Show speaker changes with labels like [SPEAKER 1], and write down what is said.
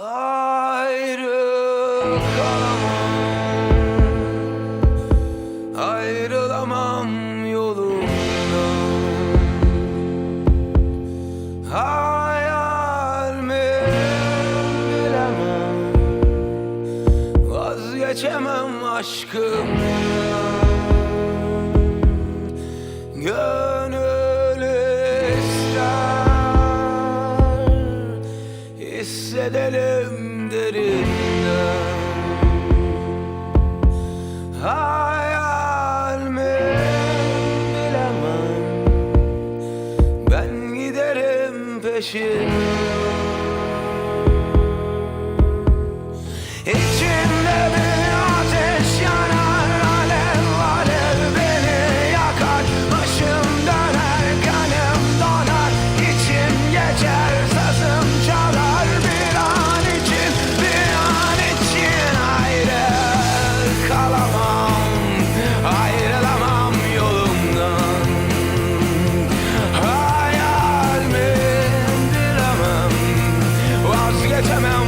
[SPEAKER 1] Ayrı kalamam Ayrılamam yolundan Hayal mi bilemem Vazgeçemem aşkımdan Hissedelim derinden. Hayal mi bilemem. Ben giderim peşinden come out.